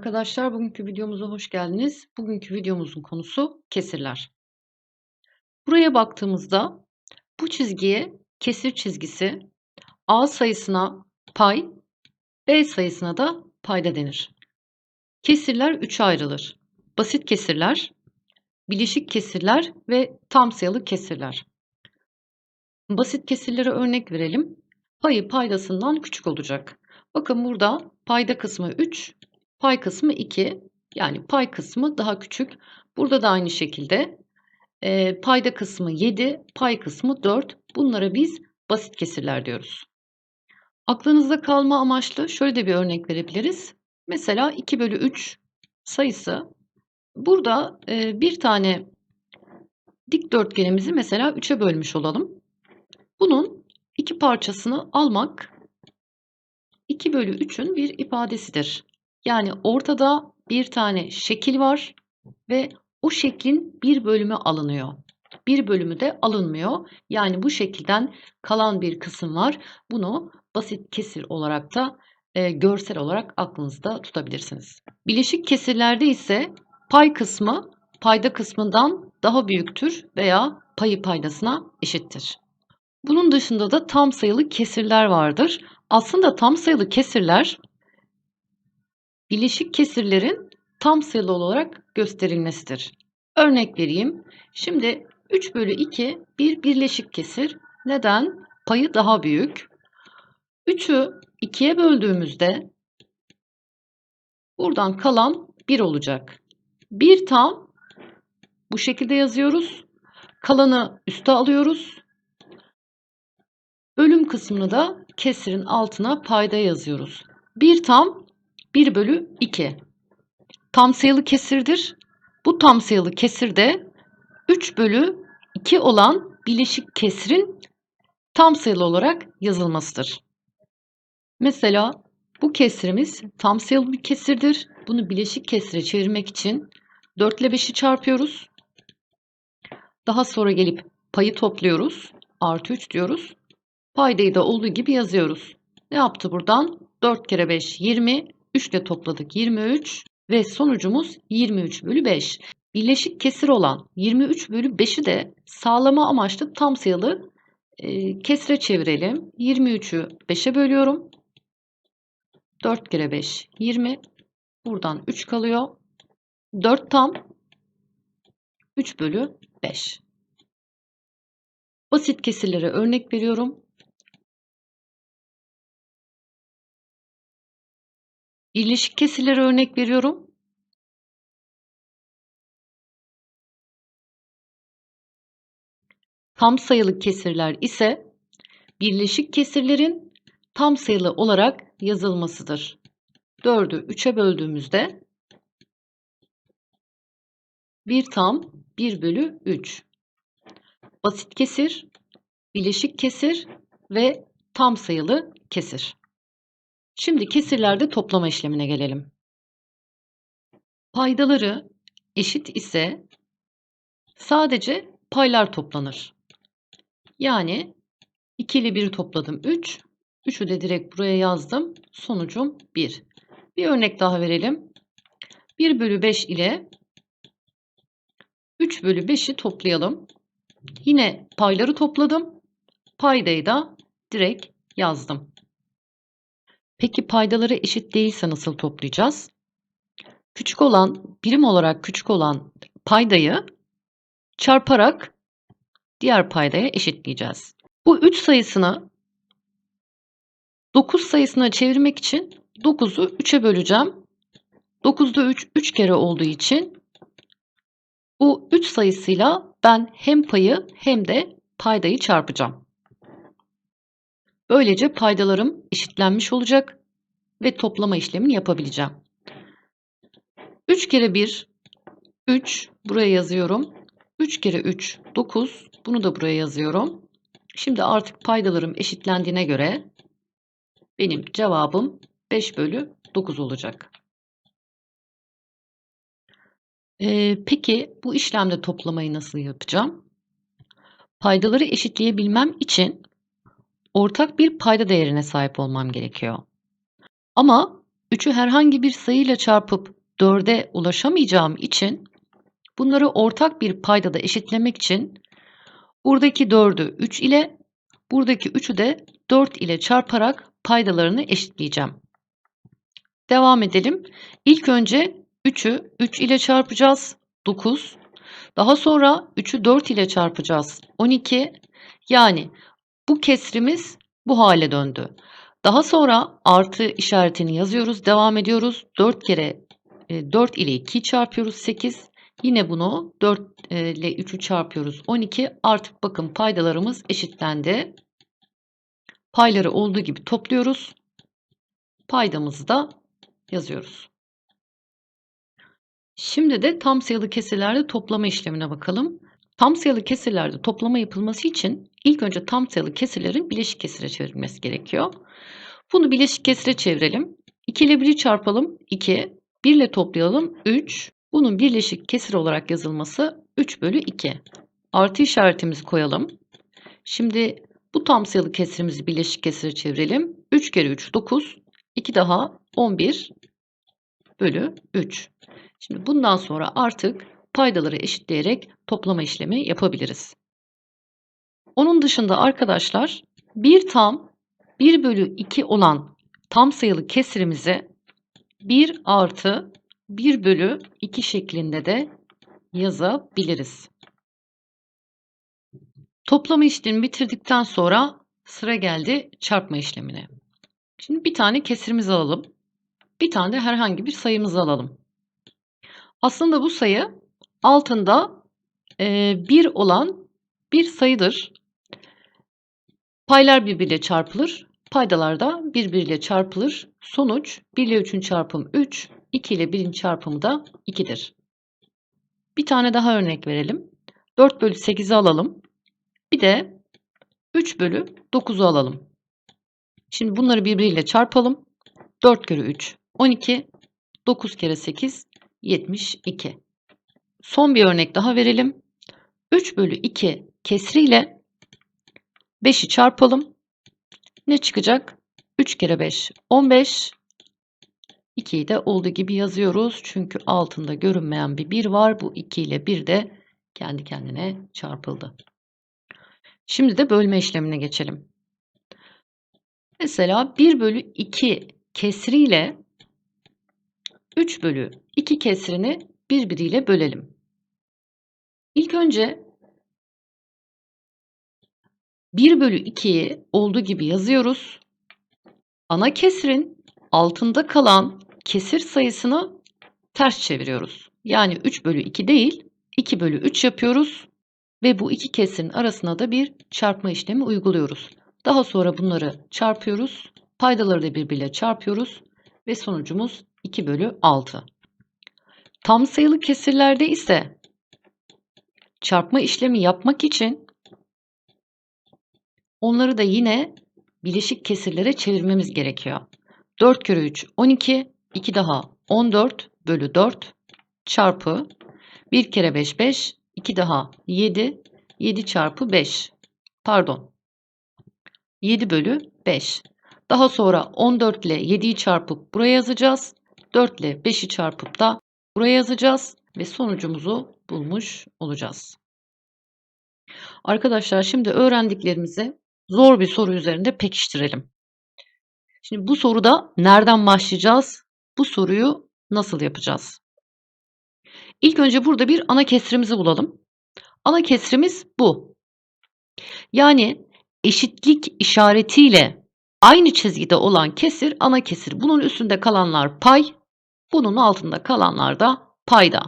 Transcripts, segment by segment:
Arkadaşlar bugünkü videomuza hoş geldiniz. Bugünkü videomuzun konusu kesirler. Buraya baktığımızda bu çizgiye kesir çizgisi, A sayısına pay, B sayısına da payda denir. Kesirler üçe ayrılır. Basit kesirler, bileşik kesirler ve tam sayılı kesirler. Basit kesirlere örnek verelim. Payı paydasından küçük olacak. Bakın burada payda kısmı 3, Pay kısmı 2. Yani pay kısmı daha küçük. Burada da aynı şekilde e, payda kısmı 7, pay kısmı 4. Bunlara biz basit kesirler diyoruz. Aklınızda kalma amaçlı şöyle de bir örnek verebiliriz. Mesela 2 bölü 3 sayısı. Burada e, bir tane dikdörtgenimizi mesela 3'e bölmüş olalım. Bunun iki parçasını almak 2 bölü 3'ün bir ifadesidir. Yani ortada bir tane şekil var ve o şeklin bir bölümü alınıyor. Bir bölümü de alınmıyor. Yani bu şekilden kalan bir kısım var. Bunu basit kesir olarak da e, görsel olarak aklınızda tutabilirsiniz. Bileşik kesirlerde ise pay kısmı payda kısmından daha büyüktür veya payı paydasına eşittir. Bunun dışında da tam sayılı kesirler vardır. Aslında tam sayılı kesirler bileşik kesirlerin tam sayılı olarak gösterilmesidir. Örnek vereyim. Şimdi 3 bölü 2 bir birleşik kesir. Neden? Payı daha büyük. 3'ü 2'ye böldüğümüzde buradan kalan 1 olacak. 1 tam bu şekilde yazıyoruz. Kalanı üste alıyoruz. Bölüm kısmını da kesirin altına payda yazıyoruz. 1 tam 1 bölü 2. Tam sayılı kesirdir. Bu tam sayılı kesirde 3 bölü 2 olan bileşik kesirin tam sayılı olarak yazılmasıdır. Mesela bu kesrimiz tam sayılı bir kesirdir. Bunu bileşik kesire çevirmek için 4 ile 5'i çarpıyoruz. Daha sonra gelip payı topluyoruz. Artı 3 diyoruz. Paydayı da olduğu gibi yazıyoruz. Ne yaptı buradan? 4 kere 5 20. 3 ile topladık 23 ve sonucumuz 23 bölü 5. Birleşik kesir olan 23 bölü 5'i de sağlama amaçlı tam sayılı e, kesire çevirelim. 23'ü 5'e bölüyorum. 4 kere 5 20. Buradan 3 kalıyor. 4 tam 3 bölü 5. Basit kesirlere örnek veriyorum. Birleşik kesirlere örnek veriyorum. Tam sayılı kesirler ise birleşik kesirlerin tam sayılı olarak yazılmasıdır. 4'ü 3'e böldüğümüzde 1 tam 1 bölü 3. Basit kesir, bileşik kesir ve tam sayılı kesir. Şimdi kesirlerde toplama işlemine gelelim. Paydaları eşit ise sadece paylar toplanır. Yani 2 ile 1'i topladım 3. 3'ü de direkt buraya yazdım. Sonucum 1. Bir örnek daha verelim. 1 bölü 5 ile 3 bölü 5'i toplayalım. Yine payları topladım. Paydayı da direkt yazdım. Peki paydaları eşit değilse nasıl toplayacağız? Küçük olan, birim olarak küçük olan paydayı çarparak diğer paydaya eşitleyeceğiz. Bu 3 sayısını 9 sayısına çevirmek için 9'u 3'e böleceğim. 9'da 3 3 kere olduğu için bu 3 sayısıyla ben hem payı hem de paydayı çarpacağım. Böylece paydalarım eşitlenmiş olacak ve toplama işlemini yapabileceğim. 3 kere 1 3 buraya yazıyorum. 3 kere 3 9 bunu da buraya yazıyorum. Şimdi artık paydalarım eşitlendiğine göre benim cevabım 5 bölü 9 olacak. Ee, peki bu işlemde toplamayı nasıl yapacağım? Paydaları eşitleyebilmem için ortak bir payda değerine sahip olmam gerekiyor. Ama 3'ü herhangi bir sayıyla çarpıp 4'e ulaşamayacağım için bunları ortak bir paydada eşitlemek için buradaki 4'ü 3 ile buradaki 3'ü de 4 ile çarparak paydalarını eşitleyeceğim. Devam edelim. İlk önce 3'ü 3 ile çarpacağız. 9. Daha sonra 3'ü 4 ile çarpacağız. 12. Yani bu kesrimiz bu hale döndü. Daha sonra artı işaretini yazıyoruz. Devam ediyoruz. 4 kere 4 ile 2 çarpıyoruz 8. Yine bunu 4 ile 3'ü çarpıyoruz 12. Artık bakın paydalarımız eşitlendi. Payları olduğu gibi topluyoruz. Paydamızı da yazıyoruz. Şimdi de tam sayılı kesirlerde toplama işlemine bakalım. Tam sayılı kesirlerde toplama yapılması için ilk önce tam sayılı kesirlerin bileşik kesire çevrilmesi gerekiyor. Bunu bileşik kesire çevirelim. 2 ile 1'i çarpalım 2, 1 ile toplayalım 3. Bunun birleşik kesir olarak yazılması 3 bölü 2. Artı işaretimizi koyalım. Şimdi bu tam sayılı kesirimizi birleşik kesire çevirelim. 3 kere 3 9, 2 daha 11 bölü 3. Şimdi bundan sonra artık paydaları eşitleyerek toplama işlemi yapabiliriz. Onun dışında arkadaşlar bir tam 1 bölü 2 olan tam sayılı kesirimizi 1 artı 1 bölü 2 şeklinde de yazabiliriz. Toplama işlemi bitirdikten sonra sıra geldi çarpma işlemine. Şimdi bir tane kesirimizi alalım. Bir tane de herhangi bir sayımızı alalım. Aslında bu sayı altında e, 1 olan bir sayıdır. Paylar birbiriyle çarpılır. Paydalar da birbiriyle çarpılır. Sonuç 1 ile 3'ün çarpımı 3, 2 ile 1'in çarpımı da 2'dir. Bir tane daha örnek verelim. 4 bölü 8'i alalım. Bir de 3 bölü 9'u alalım. Şimdi bunları birbiriyle çarpalım. 4 kere 3 12, 9 kere 8 72. Son bir örnek daha verelim. 3 bölü 2 kesriyle 5'i çarpalım. Ne çıkacak? 3 kere 5 15. 2'yi de olduğu gibi yazıyoruz. Çünkü altında görünmeyen bir 1 var. Bu 2 ile 1 de kendi kendine çarpıldı. Şimdi de bölme işlemine geçelim. Mesela 1 bölü 2 kesriyle 3 bölü 2 kesrini birbiriyle bölelim. İlk önce 1 bölü 2'yi olduğu gibi yazıyoruz. Ana kesrin altında kalan kesir sayısını ters çeviriyoruz. Yani 3 bölü 2 değil 2 bölü 3 yapıyoruz. Ve bu iki kesirin arasına da bir çarpma işlemi uyguluyoruz. Daha sonra bunları çarpıyoruz. Paydaları da birbiriyle çarpıyoruz. Ve sonucumuz 2 bölü 6. Tam sayılı kesirlerde ise çarpma işlemi yapmak için onları da yine bileşik kesirlere çevirmemiz gerekiyor. 4 kere 3 12, 2 daha 14 bölü 4 çarpı 1 kere 5 5, 2 daha 7, 7 çarpı 5. Pardon. 7 bölü 5. Daha sonra 14 ile 7'yi çarpıp buraya yazacağız. 4 ile 5'i çarpıp da buraya yazacağız ve sonucumuzu bulmuş olacağız. Arkadaşlar şimdi öğrendiklerimizi zor bir soru üzerinde pekiştirelim. Şimdi bu soruda nereden başlayacağız? Bu soruyu nasıl yapacağız? İlk önce burada bir ana kesrimizi bulalım. Ana kesrimiz bu. Yani eşitlik işaretiyle aynı çizgide olan kesir ana kesir. Bunun üstünde kalanlar pay, bunun altında kalanlar da payda.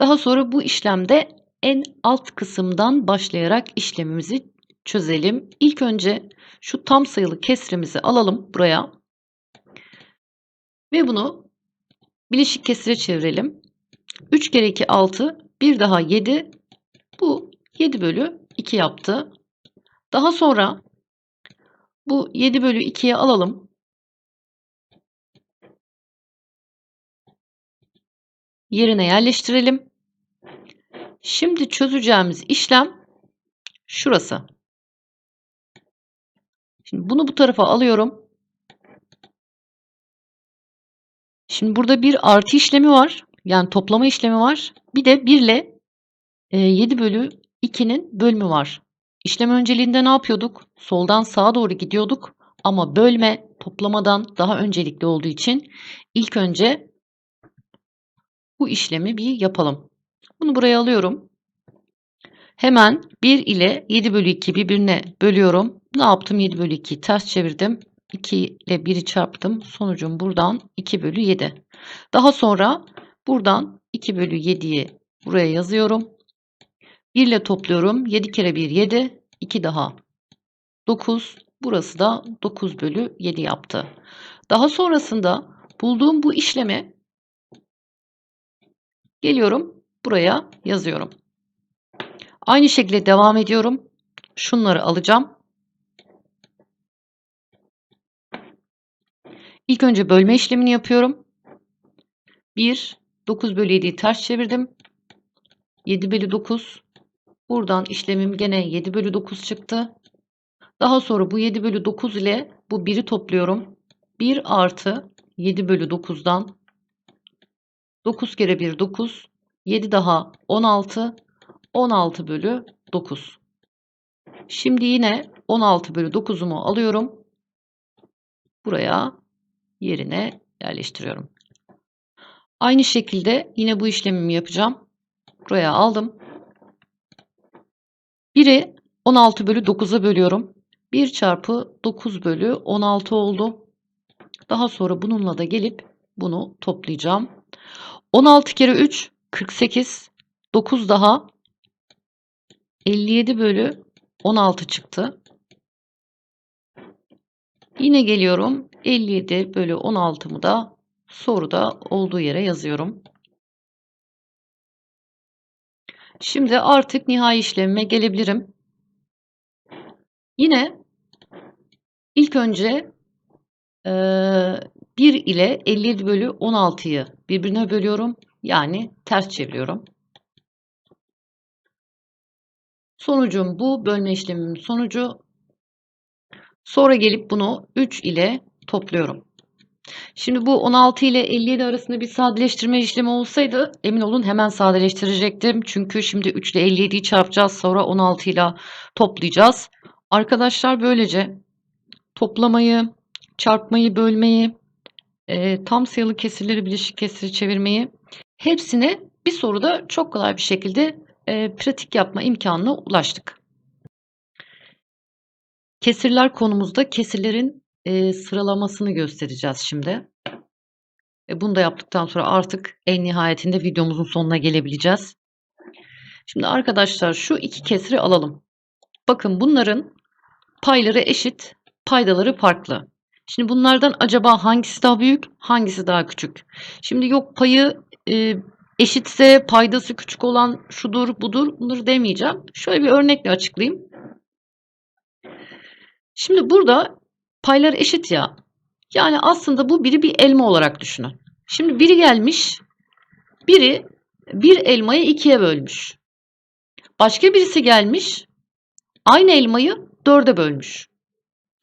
Daha sonra bu işlemde en alt kısımdan başlayarak işlemimizi çözelim. İlk önce şu tam sayılı kesrimizi alalım buraya. Ve bunu bileşik kesire çevirelim. 3 kere 2 6, bir daha 7. Bu 7 bölü 2 yaptı. Daha sonra bu 7 bölü 2'ye alalım. Yerine yerleştirelim. Şimdi çözeceğimiz işlem şurası. Şimdi bunu bu tarafa alıyorum. Şimdi burada bir artı işlemi var. Yani toplama işlemi var. Bir de 1 ile e, 7 bölü 2'nin bölümü var. İşlem önceliğinde ne yapıyorduk? Soldan sağa doğru gidiyorduk. Ama bölme toplamadan daha öncelikli olduğu için ilk önce bu işlemi bir yapalım. Bunu buraya alıyorum. Hemen 1 ile 7 bölü 2 birbirine bölüyorum. Ne yaptım? 7 bölü 2'yi ters çevirdim. 2 ile 1'i çarptım. Sonucum buradan 2 bölü 7. Daha sonra buradan 2 bölü 7'yi buraya yazıyorum. 1 ile topluyorum. 7 kere 1 7. 2 daha 9. Burası da 9 bölü 7 yaptı. Daha sonrasında bulduğum bu işlemi geliyorum buraya yazıyorum. Aynı şekilde devam ediyorum. Şunları alacağım. İlk önce bölme işlemini yapıyorum. 1, 9 bölü 7'yi ters çevirdim. 7 bölü 9. Buradan işlemim gene 7 bölü 9 çıktı. Daha sonra bu 7 bölü 9 ile bu 1'i topluyorum. 1 artı 7 bölü 9'dan 9 kere 1 9. 7 daha 16. 16 bölü 9. Şimdi yine 16 bölü 9'umu alıyorum. Buraya yerine yerleştiriyorum. Aynı şekilde yine bu işlemimi yapacağım. Buraya aldım. 1'i 16 bölü 9'a bölüyorum. 1 çarpı 9 bölü 16 oldu. Daha sonra bununla da gelip bunu toplayacağım. 16 kere 3 48. 9 daha 57 bölü 16 çıktı. Yine geliyorum. 57 bölü 16'mı da soruda olduğu yere yazıyorum. Şimdi artık nihai işlemime gelebilirim. Yine ilk önce e, 1 ile 57 bölü 16'yı birbirine bölüyorum. Yani ters çeviriyorum. Sonucum bu. Bölme işlemimin sonucu. Sonra gelip bunu 3 ile topluyorum. Şimdi bu 16 ile 57 arasında bir sadeleştirme işlemi olsaydı emin olun hemen sadeleştirecektim. Çünkü şimdi 3 ile 57'yi çarpacağız sonra 16 ile toplayacağız. Arkadaşlar böylece toplamayı, çarpmayı, bölmeyi, e, tam sayılı kesirleri bileşik kesiri çevirmeyi hepsini bir soruda çok kolay bir şekilde e, pratik yapma imkanına ulaştık. Kesirler konumuzda kesirlerin e, sıralamasını göstereceğiz şimdi. E, bunu da yaptıktan sonra artık en nihayetinde videomuzun sonuna gelebileceğiz. Şimdi arkadaşlar şu iki kesiri alalım. Bakın bunların payları eşit, paydaları farklı. Şimdi bunlardan acaba hangisi daha büyük, hangisi daha küçük? Şimdi yok payı e, eşitse paydası küçük olan şudur budur bunları demeyeceğim. Şöyle bir örnekle açıklayayım. Şimdi burada paylar eşit ya. Yani aslında bu biri bir elma olarak düşünün. Şimdi biri gelmiş, biri bir elmayı ikiye bölmüş. Başka birisi gelmiş, aynı elmayı dörde bölmüş.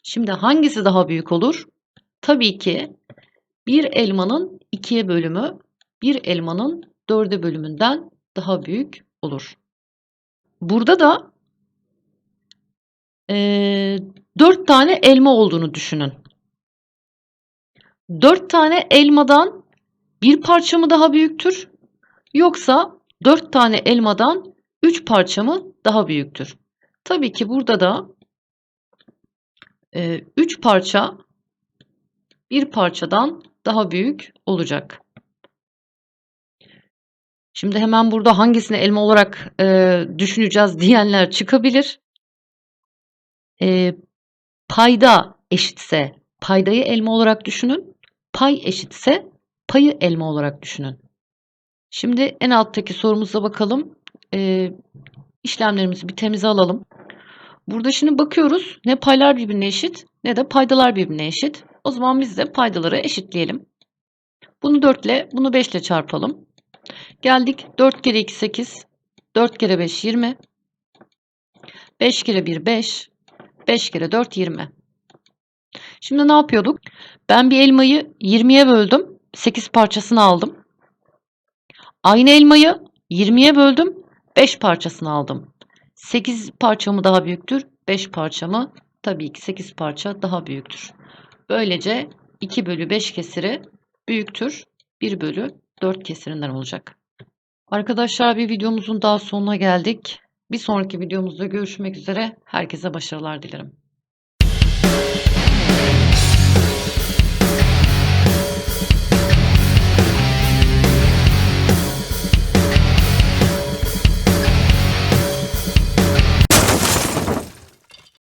Şimdi hangisi daha büyük olur? Tabii ki bir elmanın ikiye bölümü bir elmanın dörde bölümünden daha büyük olur. Burada da e, dört tane elma olduğunu düşünün. Dört tane elmadan bir parça mı daha büyüktür? Yoksa dört tane elmadan üç parça mı daha büyüktür? Tabii ki burada da e, üç parça bir parçadan daha büyük olacak. Şimdi hemen burada hangisini elma olarak e, düşüneceğiz diyenler çıkabilir. E, payda eşitse paydayı elma olarak düşünün. Pay eşitse payı elma olarak düşünün. Şimdi en alttaki sorumuza bakalım. E, işlemlerimizi bir temize alalım. Burada şimdi bakıyoruz ne paylar birbirine eşit ne de paydalar birbirine eşit. O zaman biz de paydaları eşitleyelim. Bunu 4 ile bunu 5 ile çarpalım. Geldik 4 kere 2 8. 4 kere 5 20. 5 kere 1 5. 5 kere 4 20. Şimdi ne yapıyorduk? Ben bir elmayı 20'ye böldüm. 8 parçasını aldım. Aynı elmayı 20'ye böldüm. 5 parçasını aldım. 8 parça mı daha büyüktür? 5 parça mı? Tabii ki 8 parça daha büyüktür. Böylece 2 bölü 5 kesiri büyüktür. 1 bölü 4 kesirinden olacak. Arkadaşlar bir videomuzun daha sonuna geldik. Bir sonraki videomuzda görüşmek üzere. Herkese başarılar dilerim.